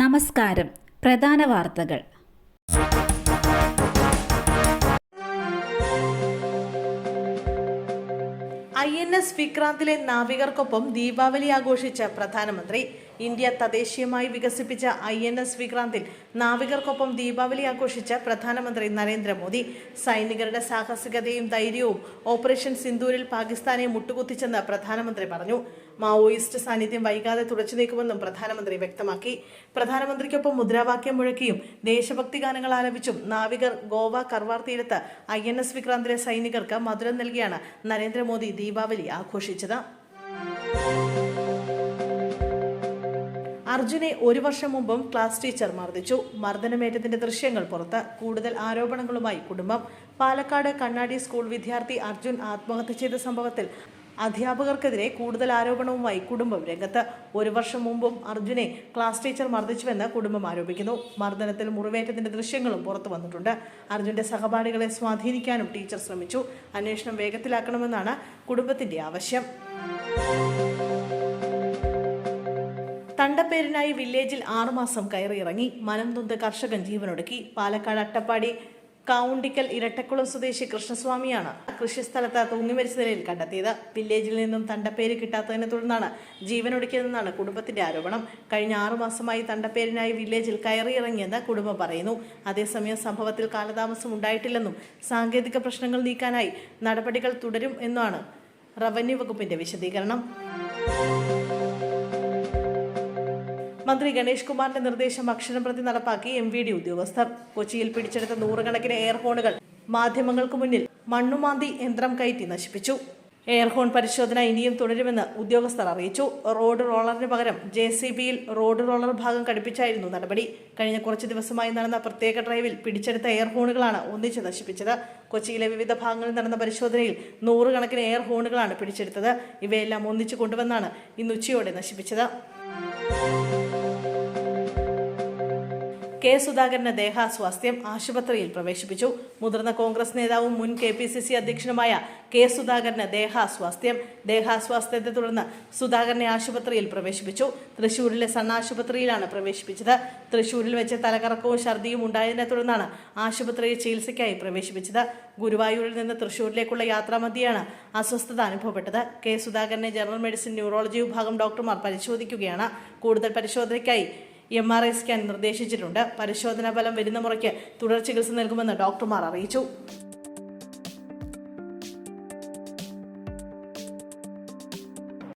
നമസ്കാരം. പ്രധാന വാർത്തകൾ. ഐ എൻ എസ് വിക്രാന്തിലെ നാവികർക്കൊപ്പം ദീപാവലി ആഘോഷിച്ച പ്രധാനമന്ത്രി ഇന്ത്യ തദ്ദേശീയമായി വികസിപ്പിച്ച ഐ എൻ എസ് വിക്രാന്തിൽ നാവികർക്കൊപ്പം ദീപാവലി ആഘോഷിച്ച പ്രധാനമന്ത്രി നരേന്ദ്രമോദി. സൈനികരുടെ സാഹസികതയും ധൈര്യവും ഓപ്പറേഷൻ സിന്ദൂരിൽ പാകിസ്ഥാനെ മുട്ടുകുത്തിച്ചെന്ന് പ്രധാനമന്ത്രി പറഞ്ഞു. മാവോയിസ്റ്റ് സാന്നിധ്യം വൈകാതെ തുടച്ചു നീക്കുമെന്നും പ്രധാനമന്ത്രി വ്യക്തമാക്കി. പ്രധാനമന്ത്രിക്കൊപ്പം മുദ്രാവാക്യം മുഴക്കിയും ദേശഭക്തി ഗാനങ്ങൾ ആലപിച്ചും നാവികർ ഗോവ കർവാർ തീരത്ത് ഐ എൻ എസ് വിക്രാന്തിലെ സൈനികർക്ക് മധുരം നൽകിയാണ് നരേന്ദ്രമോദി ദീപാവലി ആഘോഷിച്ചത്. അർജുനെ ഒരു വർഷം മുമ്പും ക്ലാസ് ടീച്ചർ മർദ്ദിച്ചു. മർദ്ദനമേറ്റത്തിന്റെ ദൃശ്യങ്ങൾ പുറത്ത്. കൂടുതൽ ആരോപണങ്ങളുമായി കുടുംബം. പാലക്കാട് കണ്ണാടി സ്കൂൾ വിദ്യാർത്ഥി അർജുൻ ആത്മഹത്യ ചെയ്ത സംഭവത്തിൽ അധ്യാപകർക്കെതിരെ കൂടുതൽ ആരോപണവുമായി കുടുംബം രംഗത്ത്. ഒരു വർഷം മുമ്പും അർജുനെ ക്ലാസ് ടീച്ചർ മർദ്ദിച്ചുവെന്ന് കുടുംബം ആരോപിക്കുന്നു. മർദ്ദനത്തിൽ മുറിവേറ്റത്തിന്റെ ദൃശ്യങ്ങളും പുറത്തു വന്നിട്ടുണ്ട്. അർജുന്റെ സഹപാഠികളെ സ്വാധീനിക്കാനും ടീച്ചർ ശ്രമിച്ചു. അന്വേഷണം വേഗത്തിലാക്കണമെന്നാണ് കുടുംബത്തിന്റെ ആവശ്യം. തണ്ടപ്പേരിനായി വില്ലേജിൽ ആറുമാസം കയറിയിറങ്ങി മനം നൊന്ത് കർഷകൻ ജീവനൊടുക്കി. പാലക്കാട് അട്ടപ്പാടി കാവുണ്ടിക്കൽ ഇരട്ടക്കുളം സ്വദേശി കൃഷ്ണസ്വാമിയാണ് കൃഷിസ്ഥലത്ത് തൂങ്ങിമരിച്ച നിലയിൽ കണ്ടെത്തിയത്. വില്ലേജിൽ നിന്നും തണ്ടപ്പേര് കിട്ടാത്തതിനെ തുടർന്നാണ് ജീവനൊടുക്കിയതെന്നാണ് കുടുംബത്തിന്റെ ആരോപണം. കഴിഞ്ഞ ആറുമാസമായി തണ്ടപ്പേരിനായി വില്ലേജിൽ കയറിയിറങ്ങിയെന്ന് കുടുംബം പറയുന്നു. അതേസമയം സംഭവത്തിൽ കാലതാമസം ഉണ്ടായിട്ടില്ലെന്നും സാങ്കേതിക പ്രശ്നങ്ങൾ നീക്കാനായി നടപടികൾ തുടരും എന്നാണ് റവന്യൂ വകുപ്പിന്റെ വിശദീകരണം. മന്ത്രി ഗണേഷ് കുമാറിന്റെ നിർദ്ദേശം അക്ഷരം പ്രതി നടപ്പാക്കി എം വി ഡി ഉദ്യോഗസ്ഥർ. കൊച്ചിയിൽ പിടിച്ചെടുത്ത നൂറുകണക്കിന് എയർഫോണുകൾ മാധ്യമങ്ങൾക്ക് മുന്നിൽ മണ്ണുമാന്തി യന്ത്രം കയറ്റി നശിപ്പിച്ചു. എയർഹോൺ പരിശോധന ഇനിയും തുടരുമെന്ന് ഉദ്യോഗസ്ഥർ അറിയിച്ചു. റോഡ് റോളറിന് പകരം ജെ സി ബിയിൽ റോഡ് റോളർ ഭാഗം ഘടിപ്പിച്ചായിരുന്നു നടപടി. കഴിഞ്ഞ കുറച്ച് ദിവസമായി നടന്ന പ്രത്യേക ഡ്രൈവിൽ പിടിച്ചെടുത്ത എയർഹോണുകളാണ് ഒന്നിച്ച് നശിപ്പിച്ചത്. കൊച്ചിയിലെ വിവിധ ഭാഗങ്ങളിൽ നടന്ന പരിശോധനയിൽ നൂറുകണക്കിന് എയർഹോണുകളാണ് പിടിച്ചെടുത്തത്. ഇവയെല്ലാം ഒന്നിച്ചു കൊണ്ടുവന്നാണ് ഇന്ന് ഉച്ചയോടെ നശിപ്പിച്ചത്. കെ സുധാകരന് ദേഹാസ്വാസ്ഥ്യം ആശുപത്രിയിൽ പ്രവേശിപ്പിച്ചു. മുതിർന്ന കോൺഗ്രസ് നേതാവും മുൻ കെ പി സി സി അധ്യക്ഷനുമായ കെ സുധാകരന് ദേഹാസ്വാസ്ഥ്യം. ദേഹാസ്വാസ്ഥ്യത്തെ തുടർന്ന് സുധാകരനെ ആശുപത്രിയിൽ പ്രവേശിപ്പിച്ചു. തൃശൂരിലെ സണ്ണാശുപത്രിയിലാണ് പ്രവേശിപ്പിച്ചത്. തൃശൂരിൽ വെച്ച് തലകറക്കവും ഛർദിയും ഉണ്ടായതിനെ തുടർന്നാണ് ആശുപത്രിയിൽ ചികിത്സയ്ക്കായി പ്രവേശിപ്പിച്ചത്. ഗുരുവായൂരിൽ നിന്ന് തൃശൂരിലേക്കുള്ള യാത്രാമധ്യയാണ് അസ്വസ്ഥത അനുഭവപ്പെട്ടത്. കെ സുധാകരനെ ജനറൽ മെഡിസിൻ ന്യൂറോളജി വിഭാഗം ഡോക്ടർമാർ പരിശോധിക്കുകയാണ്. കൂടുതൽ പരിശോധനയ്ക്കായി എം ആർ ഐ സ്കാൻ നിർദ്ദേശിച്ചിട്ടുണ്ട്. പരിശോധനാ ഫലം വരുന്ന മുറയ്ക്ക് തുടർ ചികിത്സ നൽകുമെന്ന് ഡോക്ടർമാർ അറിയിച്ചു.